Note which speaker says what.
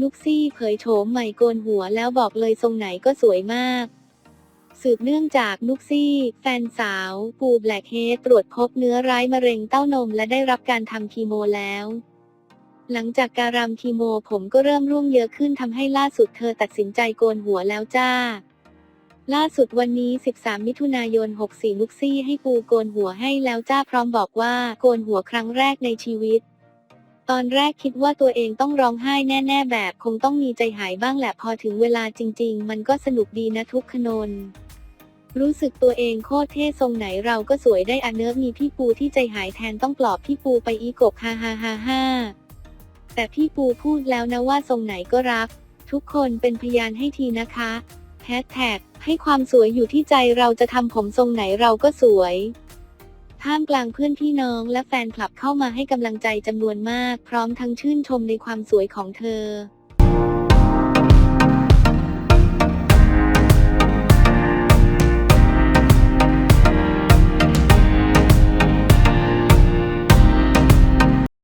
Speaker 1: นุกซี่เผยโฉมใหม่โกนหัวแล้วบอกเลยทรงไหนก็สวยมากสืบเนื่องจากนุกซี่ แฟนสาว ปูแบล็กเฮดตรวจพบเนื้อร้ายมะเร็งเต้านมและได้รับการทำคีโมแล้ว หลังจากการรำคีโมผมก็เริ่มร่วงเยอะขึ้นทำให้ล่าสุดเธอตัดสินใจโกนหัวแล้วจ้า ล่าสุดวันนี้ 13 มิถุนายน 64นุกซี่ให้ปูโกนหัวให้แล้วจ้าพร้อมบอกว่าโกนหัวครั้งแรกในชีวิต ตอนแรกคิดว่าตัวเองต้องร้องไห้แน่ ๆ แบบคงต้องมีใจหายบ้างแหละพอถึงเวลาจริง ๆ มันก็สนุกดีนะทุกขนน รู้สึกตัวเองโคตรเท่ทรงไหนเราก็สวยได้อเนิร์ฟมีพี่ปูที่ใจหายแทนต้องปลอบพี่ปูไปอีกบฮ่าฮ่าฮ่าฮ่าแต่พี่ปูพูดแล้วนะว่าทรงไหนก็รัก ทุกคนเป็นพยานให้ทีนะคะแฮชแท็กให้ความสวยอยู่ที่ใจเราจะทำผมทรงไหนเราก็สวย ท่ามกลางเพื่อนพี่น้องและแฟนคลับเข้ามาให้กำลังใจจำนวนมาก พร้อมทั้งชื่นชมในความสวยของเธอ